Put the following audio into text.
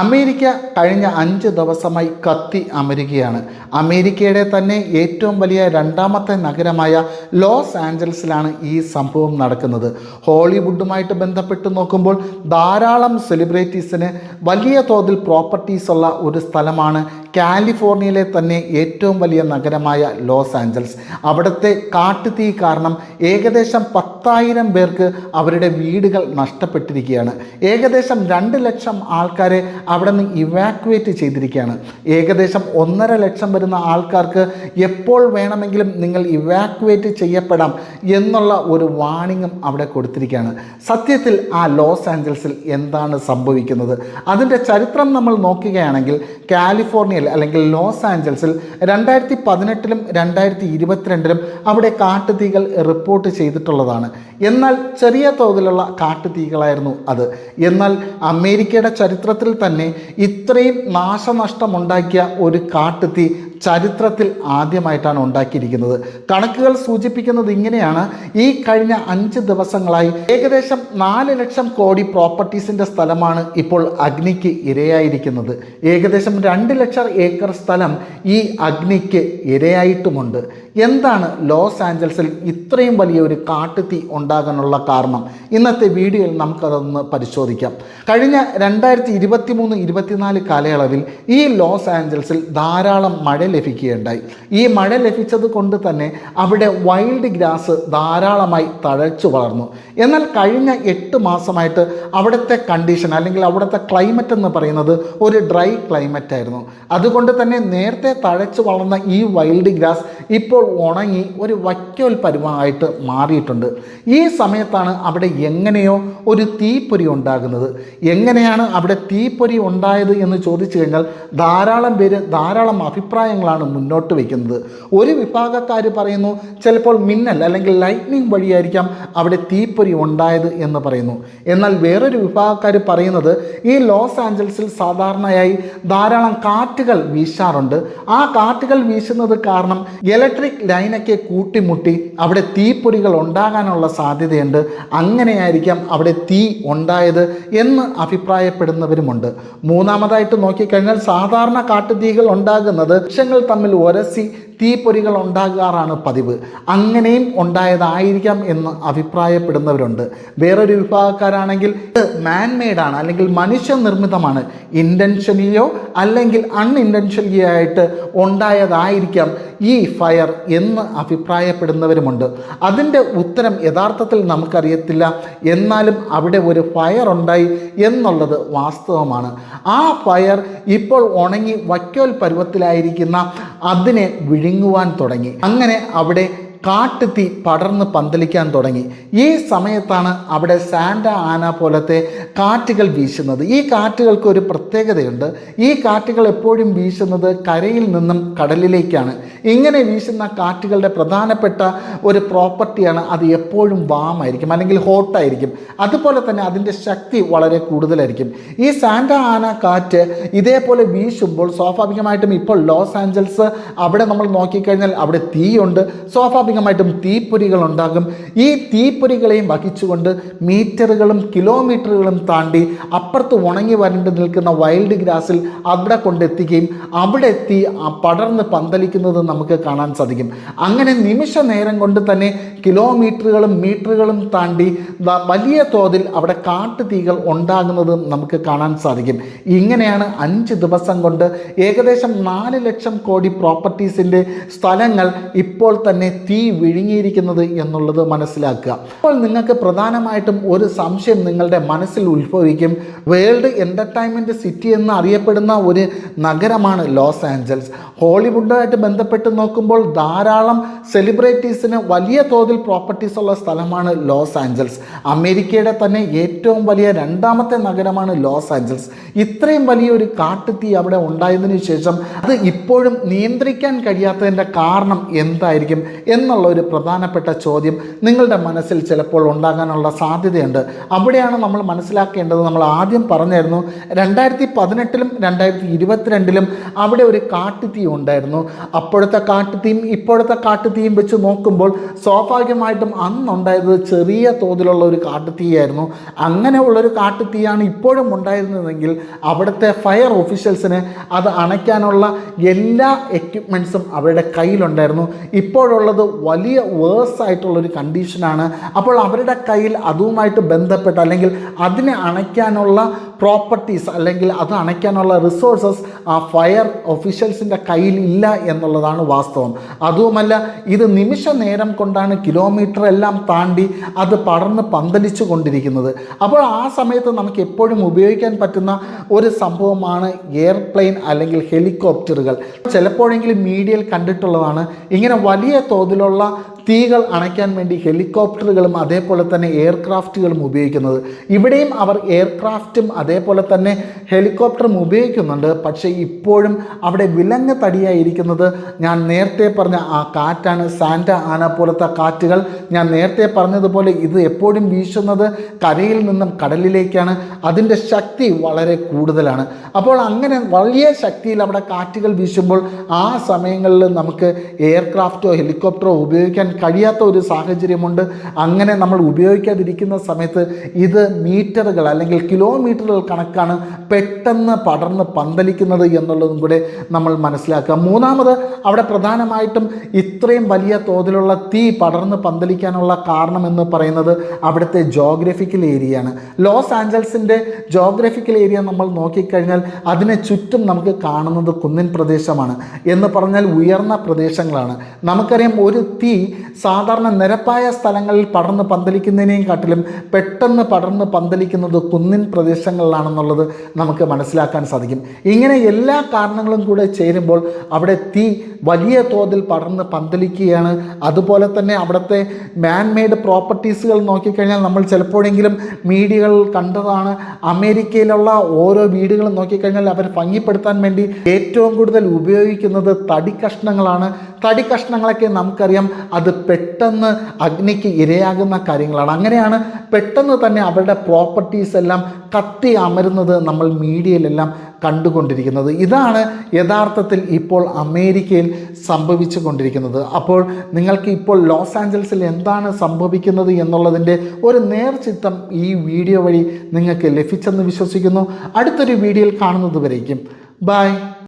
America കഴിഞ്ഞ അഞ്ച് ദിവസമായി കത്തി അമരുകയാണ്. അമേരിക്കയുടെ തന്നെ ഏറ്റവും വലിയ രണ്ടാമത്തെ നഗരമായ ലോസ് ആഞ്ചൽസിലാണ് ഈ സംഭവം നടക്കുന്നത്. ഹോളിവുഡുമായിട്ട് ബന്ധപ്പെട്ട് നോക്കുമ്പോൾ ധാരാളം സെലിബ്രിറ്റീസിന് വലിയ തോതിൽ പ്രോപ്പർട്ടീസ് ഉള്ള ഒരു സ്ഥലമാണ് കാലിഫോർണിയയിലെ തന്നെ ഏറ്റവും വലിയ നഗരമായ ലോസ് ആഞ്ചൽസ്. അവിടുത്തെ കാട്ടുതീ കാരണം ഏകദേശം പത്തായിരം പേർക്ക് അവരുടെ വീടുകൾ നഷ്ടപ്പെട്ടിരിക്കുകയാണ്. ഏകദേശം രണ്ട് ലക്ഷം ആൾക്കാരെ അവിടെ നിന്ന് ഇവാക്വേറ്റ് ചെയ്തിരിക്കുകയാണ്. ഏകദേശം ഒന്നര ലക്ഷം വരുന്ന ആൾക്കാർക്ക് എപ്പോൾ വേണമെങ്കിലും നിങ്ങൾ ഇവാക്വേറ്റ് ചെയ്യപ്പെടാം എന്നുള്ള ഒരു വാണിങ്ങും അവിടെ കൊടുത്തിരിക്കുകയാണ്. സത്യത്തിൽ ആ ലോസ് ആഞ്ചൽസിൽ എന്താണ് സംഭവിക്കുന്നത്? അതിന്റെ ചരിത്രം നമ്മൾ നോക്കുകയാണെങ്കിൽ കാലിഫോർണിയയിൽ അല്ലെങ്കിൽ ലോസ് ആഞ്ചൽസിൽ രണ്ടായിരത്തി പതിനെട്ടിലും രണ്ടായിരത്തി ഇരുപത്തിരണ്ടിലും അവിടെ കാട്ടുതീകൾ റിപ്പോർട്ട് ചെയ്തിട്ടുള്ളതാണ്. എന്നാൽ ചെറിയ തോതിലുള്ള കാട്ടുതീകളായിരുന്നു അത്. എന്നാൽ അമേരിക്കയുടെ ചരിത്രത്തിൽ തന്നെ ഇത്രയും നാശനഷ്ടമുണ്ടാക്കിയ ഒരു കാട്ടുതീ ചരിത്രത്തിൽ ആദ്യമായിട്ടാണ് ഉണ്ടാക്കിയിരിക്കുന്നത്. കണക്കുകൾ സൂചിപ്പിക്കുന്നത് ഇങ്ങനെയാണ്. ഈ കഴിഞ്ഞ അഞ്ച് ദിവസങ്ങളായി ഏകദേശം നാല് ലക്ഷം കോടി പ്രോപ്പർട്ടീസിന്റെ സ്ഥലമാണ് ഇപ്പോൾ അഗ്നിക്ക് ഇരയായിരിക്കുന്നത്. ഏകദേശം രണ്ട് ലക്ഷം ഏക്കർ സ്ഥലം ഈ അഗ്നിക്ക് ഇരയായിട്ടുമുണ്ട്. എന്താണ് ലോസ് ആഞ്ചൽസിൽ ഇത്രയും വലിയ ഒരു കാട്ടുതീ ഉണ്ടാകാനുള്ള കാരണം? ഇന്നത്തെ വീഡിയോയിൽ നമുക്കതൊന്ന് പരിശോധിക്കാം. കഴിഞ്ഞ രണ്ടായിരത്തി ഇരുപത്തി മൂന്ന് ഇരുപത്തിനാല് കാലയളവിൽ ഈ ലോസ് ആഞ്ചൽസിൽ ധാരാളം മഴ ലഭിക്കുകയുണ്ടായി. ഈ മഴ ലഭിച്ചത് കൊണ്ട് തന്നെ അവിടെ വൈൽഡ് ഗ്രാസ് ധാരാളമായി തഴച്ചു വളർന്നു. എന്നാൽ കഴിഞ്ഞ എട്ട് മാസമായിട്ട് അവിടുത്തെ കണ്ടീഷൻ അല്ലെങ്കിൽ അവിടുത്തെ ക്ലൈമറ്റ് എന്ന് പറയുന്നത് ഒരു ഡ്രൈ ക്ലൈമറ്റ് ആയിരുന്നു അതുകൊണ്ട് തന്നെ നേരത്തെ തഴച്ചു വളർന്ന ഈ വൈൽഡ് ഗ്രാസ് ഇപ്പോൾ ഉണങ്ങി ഒരു വൈക്കോൽ പരുവമായിട്ട് മാറിയിട്ടുണ്ട്. ഈ സമയത്താണ് അവിടെ എങ്ങനെയോ ഒരു തീപ്പൊരി ഉണ്ടാകുന്നത്. എങ്ങനെയാണ് അവിടെ തീപ്പൊരി ഉണ്ടായത് എന്ന് ചോദിച്ചു കഴിഞ്ഞാൽ ധാരാളം പേര് ധാരാളം അഭിപ്രായങ്ങളാണ് മുന്നോട്ട് വയ്ക്കുന്നത്. ഒരു വിഭാഗക്കാർ പറയുന്നു ചിലപ്പോൾ മിന്നൽ അല്ലെങ്കിൽ ലൈറ്റ്നിങ് വഴിയായിരിക്കാം അവിടെ തീപ്പൊരി ഉണ്ടായത് എന്ന് പറയുന്നു. എന്നാൽ വേറൊരു വിഭാഗക്കാർ പറയുന്നത് ഈ ലോസ് ആഞ്ചൽസിൽ സാധാരണയായി ധാരാളം കാറ്റുകൾ വീശാറുണ്ട്. ആ കാറ്റുകൾ വീശുന്നത് കാരണം ഇലക്ട്രിക് ലൈനൊക്കെ കൂട്ടിമുട്ടി അവിടെ തീപ്പൊരികൾ ഉണ്ടാകാനുള്ള സാധ്യതയുണ്ട്. അങ്ങനെയായിരിക്കാം അവിടെ തീ ഉണ്ടായത് എന്ന് അഭിപ്രായപ്പെടുന്നവരുമുണ്ട്. മൂന്നാമതായിട്ട് നോക്കിക്കഴിഞ്ഞാൽ സാധാരണ കാട്ടുതീകൾ ഉണ്ടാകുന്നത് വൃക്ഷങ്ങൾ തമ്മിൽ ഒരസി തീപ്പൊരികൾ ഉണ്ടാകാറാണ് പതിവ്. അങ്ങനെയും ഉണ്ടായതായിരിക്കാം എന്ന് അഭിപ്രായപ്പെടുന്നവരുണ്ട്. വേറൊരു വിഭാഗക്കാരാണെങ്കിൽ ഇത് മാൻമെയ്ഡാണ് അല്ലെങ്കിൽ മനുഷ്യനിർമ്മിതമാണ്. ഇന്റൻഷനിയോ അല്ലെങ്കിൽ അൺഇന്റൻഷനിയോ ആയിട്ട് ഉണ്ടായതായിരിക്കാം ഈ ഫയർ എന്ന് അഭിപ്രായപ്പെടുന്നവരുമുണ്ട്. അതിന്റെ ഉത്തരം യഥാർത്ഥത്തിൽ നമുക്കറിയത്തില്ല. എന്നാലും അവിടെ ഒരു ഫയർ ഉണ്ടായി എന്നുള്ളത് വാസ്തവമാണ്. ആ ഫയർ ഇപ്പോൾ ഉണങ്ങി വയ്ക്കോൽ പരുവത്തിലായിരിക്കുന്ന അതിനെ വിഴുങ്ങുവാൻ തുടങ്ങി. അങ്ങനെ അവിടെ കാട്ടുതീ പടർന്ന് പന്തലിക്കാൻ തുടങ്ങി. ഈ സമയത്താണ് അവിടെ സാൻഡ ആന പോലത്തെ കാറ്റുകൾ വീശുന്നത്. ഈ കാറ്റുകൾക്ക് ഒരു പ്രത്യേകതയുണ്ട്. ഈ കാറ്റുകൾ എപ്പോഴും വീശുന്നത് കരയിൽ നിന്നും കടലിലേക്കാണ്. ഇങ്ങനെ വീശുന്ന കാറ്റുകളുടെ പ്രധാനപ്പെട്ട ഒരു പ്രോപ്പർട്ടിയാണ് അത് എപ്പോഴും വാമായിരിക്കും അല്ലെങ്കിൽ ഹോട്ടായിരിക്കും അതുപോലെ തന്നെ അതിന്റെ ശക്തി വളരെ കൂടുതലായിരിക്കും. ഈ സാന്റ ആന കാറ്റ് ഇതേപോലെ വീശുമ്പോൾ സ്വാഭാവികമായിട്ടും ഇപ്പോൾ ലോസ് ആഞ്ചൽസ് അവിടെ നമ്മൾ നോക്കിക്കഴിഞ്ഞാൽ അവിടെ തീയുണ്ട്. സ്വാഭാവിക സ്വാഭാവികമായിട്ടും തീപ്പൊരികൾ ഉണ്ടാകും. ഈ തീപ്പൊരികളെയും വഹിച്ചുകൊണ്ട് മീറ്ററുകളും കിലോമീറ്ററുകളും താണ്ടി അപ്പുറത്ത് ഉണങ്ങി വരണ്ട് നിൽക്കുന്ന വൈൽഡ് ഗ്രാസിൽ അവിടെ കൊണ്ടെത്തിക്കുകയും അവിടെ എത്തി പടർന്ന് പന്തലിക്കുന്നത് നമുക്ക് കാണാൻ സാധിക്കും. അങ്ങനെ നിമിഷ നേരം കൊണ്ട് തന്നെ കിലോമീറ്ററുകളും മീറ്ററുകളും താണ്ടി വലിയ തോതിൽ അവിടെ കാട്ടുതീകൾ ഉണ്ടാകുന്നത് നമുക്ക് കാണാൻ സാധിക്കും. ഇങ്ങനെയാണ് അഞ്ച് ദിവസം കൊണ്ട് ഏകദേശം നാല് ലക്ഷം കോടി പ്രോപ്പർട്ടീസിന്റെ സ്ഥലങ്ങൾ ഇപ്പോൾ തന്നെ തീ വിഴുങ്ങിയിരിക്കുന്നത് എന്നുള്ളത് മനസ്സിലാക്കുക. അപ്പോൾ നിങ്ങൾക്ക് പ്രധാനമായിട്ടും ഒരു സംശയം നിങ്ങളുടെ മനസ്സിൽ ഉത്ഭവിക്കും. വേൾഡ് എന്റർടൈൻമെന്റ് സിറ്റി എന്ന് അറിയപ്പെടുന്ന ഒരു നഗരമാണ് ലോസ് ആഞ്ചൽസ്. ഹോളിവുഡുമായിട്ട് ബന്ധപ്പെട്ട് നോക്കുമ്പോൾ ധാരാളം സെലിബ്രിറ്റീസിന് വലിയ തോതിൽ പ്രോപ്പർട്ടീസ് ഉള്ള സ്ഥലമാണ് ലോസ് ആഞ്ചൽസ്. അമേരിക്കയുടെ തന്നെ ഏറ്റവും വലിയ രണ്ടാമത്തെ നഗരമാണ് ലോസ് ആഞ്ചൽസ്. ഇത്രയും വലിയൊരു കാട്ടുതീ അവിടെ ഉണ്ടായതിനു ശേഷം അത് ഇപ്പോഴും നിയന്ത്രിക്കാൻ കഴിയാത്തതിന്റെ കാരണം എന്തായിരിക്കും എന്നുള്ള ഒരു പ്രധാനപ്പെട്ട ചോദ്യം നിങ്ങളുടെ മനസ്സിൽ ചിലപ്പോൾ ഉണ്ടാകാനുള്ള സാധ്യതയുണ്ട്. അവിടെയാണ് നമ്മൾ മനസ്സിലാക്കേണ്ടത്. നമ്മൾ ആദ്യം പറഞ്ഞായിരുന്നു രണ്ടായിരത്തി പതിനെട്ടിലും രണ്ടായിരത്തി ഇരുപത്തിരണ്ടിലും അവിടെ ഒരു കാട്ടുതീ ഉണ്ടായിരുന്നു. അപ്പോഴത്തെ അവിടുത്തെ കാട്ടുതീയും ഇപ്പോഴത്തെ കാട്ടുതീയും വെച്ച് നോക്കുമ്പോൾ സ്വാഭാവികമായിട്ടും അന്നുണ്ടായത് ചെറിയ തോതിലുള്ള ഒരു കാട്ടുതീയായിരുന്നു. അങ്ങനെയുള്ളൊരു കാട്ടുതീയാണ് ഇപ്പോഴും ഉണ്ടായിരുന്നതെങ്കിൽ അവിടുത്തെ ഫയർ ഓഫീഷ്യൽസിന് അത് അണയ്ക്കാനുള്ള എല്ലാ എക്യുപ്മെൻസും അവരുടെ കയ്യിലുണ്ടായിരുന്നു. ഇപ്പോഴുള്ളത് വലിയ വേഴ്സ് ആയിട്ടുള്ളൊരു കണ്ടീഷനാണ് അപ്പോൾ അവരുടെ കയ്യിൽ അതുമായിട്ട് ബന്ധപ്പെട്ട് അല്ലെങ്കിൽ അതിനെ അണയ്ക്കാനുള്ള പ്രോപ്പർട്ടീസ് അല്ലെങ്കിൽ അത് അണയ്ക്കാനുള്ള റിസോഴ്സസ് ആ ഫയർ ഒഫീഷ്യൽസിന്റെ കയ്യിൽ ഇല്ല എന്നുള്ളതാണ് വാസ്തവം. അതുമല്ല ഇത് നിമിഷ നേരം കൊണ്ടാണ് കിലോമീറ്റർ എല്ലാം താണ്ടി അത് പടർന്ന് പന്തലിച്ചു കൊണ്ടിരിക്കുന്നത്. അപ്പോൾ ആ സമയത്ത് നമുക്ക് എപ്പോഴും ഉപയോഗിക്കാൻ പറ്റുന്ന ഒരു സംഭവമാണ് എയർപ്ലെയിൻ അല്ലെങ്കിൽ ഹെലികോപ്റ്ററുകൾ ചിലപ്പോഴെങ്കിലും മീഡിയയിൽ കണ്ടിട്ടുള്ളതാണ്. ഇങ്ങനെ വലിയ തോതിലുള്ള തീകൾ അണയ്ക്കാൻ വേണ്ടി ഹെലികോപ്റ്ററുകളും അതേപോലെ തന്നെ എയർക്രാഫ്റ്റുകളും ഉപയോഗിക്കുന്നത്. ഇവിടെയും അവർ എയർക്രാഫ്റ്റും അതേപോലെ തന്നെ ഹെലികോപ്റ്ററും ഉപയോഗിക്കുന്നുണ്ട്. പക്ഷേ ഇപ്പോഴും അവിടെ വിലങ്ങ് തടിയായിരിക്കുന്നത് ഞാൻ നേരത്തെ പറഞ്ഞ ആ കാറ്റാണ്. സാന്റ ആന പോലത്തെ കാറ്റുകൾ ഞാൻ നേരത്തെ പറഞ്ഞതുപോലെ ഇത് എപ്പോഴും വീശുന്നത് കരയിൽ നിന്നും കടലിലേക്കാണ്. അതിന്റെ ശക്തി വളരെ കൂടുതലാണ്. അപ്പോൾ അങ്ങനെ വലിയ ശക്തിയിൽ അവിടെ കാറ്റുകൾ വീശുമ്പോൾ ആ സമയങ്ങളിൽ നമുക്ക് എയർക്രാഫ്റ്റോ ഹെലികോപ്റ്ററോ ഉപയോഗിക്കാൻ കഴിയാത്ത ഒരു സാഹചര്യമുണ്ട്. അങ്ങനെ നമ്മൾ ഉപയോഗിക്കാതിരിക്കുന്ന സമയത്ത് ഇത് മീറ്ററുകൾ അല്ലെങ്കിൽ കിലോമീറ്ററുകൾ കണക്കാണ് പെട്ടെന്ന് പടർന്ന് പന്തലിക്കുന്നത് എന്നുള്ളതും കൂടെ നമ്മൾ മനസ്സിലാക്കുക. മൂന്നാമത് അവിടെ പ്രധാനമായിട്ടും ഇത്രയും വലിയ തോതിലുള്ള തീ പടർന്ന് പന്തലിക്കാനുള്ള കാരണം എന്ന് പറയുന്നത് അവിടുത്തെ ജോഗ്രഫിക്കൽ ഏരിയയാണ് ലോസ് ആഞ്ചൽസിന്റെ ജോഗ്രഫിക്കൽ ഏരിയ നമ്മൾ നോക്കിക്കഴിഞ്ഞാൽ അതിനെ ചുറ്റും നമുക്ക് കാണുന്നത് കുന്നിൻ പ്രദേശമാണ് എന്ന് പറഞ്ഞാൽ ഉയർന്ന പ്രദേശങ്ങളാണ്. നമുക്കറിയാം ഒരു തീ സാധാരണ നിരപ്പായ സ്ഥലങ്ങളിൽ പടർന്ന് പന്തലിക്കുന്നതിനെയും കാട്ടിലും പെട്ടെന്ന് പടർന്ന് പന്തലിക്കുന്നത് കുന്നിൻ പ്രദേശങ്ങളിലാണെന്നുള്ളത് നമുക്ക് മനസ്സിലാക്കാൻ സാധിക്കും. ഇങ്ങനെ എല്ലാ കാരണങ്ങളും കൂടെ ചേരുമ്പോൾ അവിടെ തീ വലിയ തോതിൽ പടർന്ന് പന്തലിക്കുകയാണ്. അതുപോലെ തന്നെ അവിടുത്തെ മാൻമെയ്ഡ് പ്രോപ്പർട്ടീസുകൾ നോക്കിക്കഴിഞ്ഞാൽ നമ്മൾ ചിലപ്പോഴെങ്കിലും മീഡിയകൾ കണ്ടതാണ്. അമേരിക്കയിലുള്ള ഓരോ വീടുകളും നോക്കിക്കഴിഞ്ഞാൽ അവർ ഭംഗിപ്പെടുത്താൻ വേണ്ടി ഏറ്റവും കൂടുതൽ ഉപയോഗിക്കുന്നത് തടി കഷ്ണങ്ങളാണ് തടി കഷ്ണങ്ങളൊക്കെ നമുക്കറിയാം അത് പെട്ടെന്ന് അഗ്നിക്ക് ഇരയാകുന്ന കാര്യങ്ങളാണ്. അങ്ങനെയാണ് പെട്ടെന്ന് തന്നെ അവരുടെ പ്രോപ്പർട്ടീസ് എല്ലാം കത്തി അമരുന്നത് നമ്മൾ മീഡിയയിലെല്ലാം കണ്ടുകൊണ്ടിരിക്കുന്നത്. ഇതാണ് യഥാർത്ഥത്തിൽ ഇപ്പോൾ അമേരിക്കയിൽ സംഭവിച്ചു കൊണ്ടിരിക്കുന്നത് അപ്പോൾ നിങ്ങൾക്ക് ഇപ്പോൾ ലോസ് ആഞ്ചൽസിൽ എന്താണ് സംഭവിക്കുന്നത് എന്നുള്ളതിന്റെ ഒരു നേർചിത്തം ഈ വീഡിയോ വഴി നിങ്ങൾക്ക് ലഭിച്ചെന്ന് വിശ്വസിക്കുന്നു. അടുത്തൊരു വീഡിയോയിൽ കാണുന്നത് വരേക്കും ബൈ.